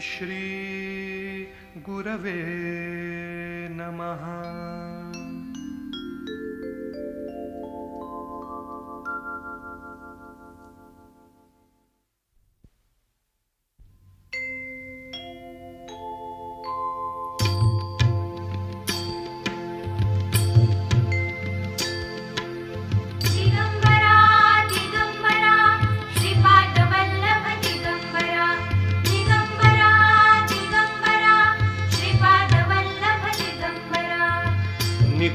श्री गुरवे नमः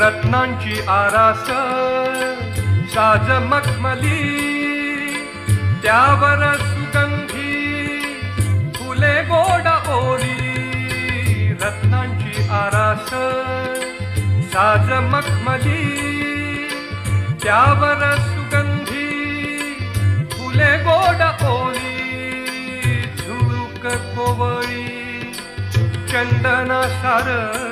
रत्नांची आरास साज मखमली त्यावर सुगंधी फुले गोड ओली रत्नांची आरास साज मखमली त्यावर सुगंधी फुले गोड ओली झुळूक कोवळी चंदना सारखी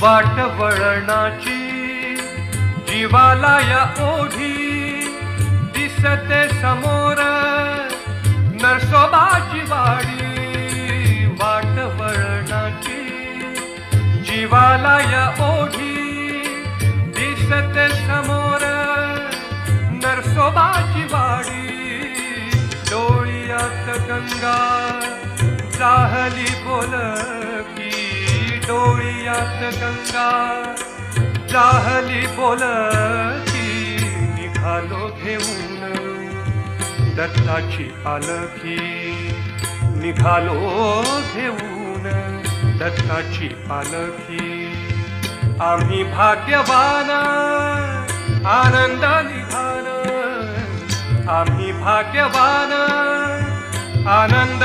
वाट वळणाची जीवाला या ओढी दिसते समोर नरसोबाची वाडी वाट वळणाची जीवाला या ओढी दिसते समोर नरसोबाची वाडी डोळ्यात गंगा चाहली बोल डोळ्यात गंगा जाहली बोलती निघालो घेऊन. दत्ताची पालखी निघालो घेऊन. दत्ताची पालखी आम्ही भाग्यवान आनंदा निघाल. आम्ही भाग्यवान आनंद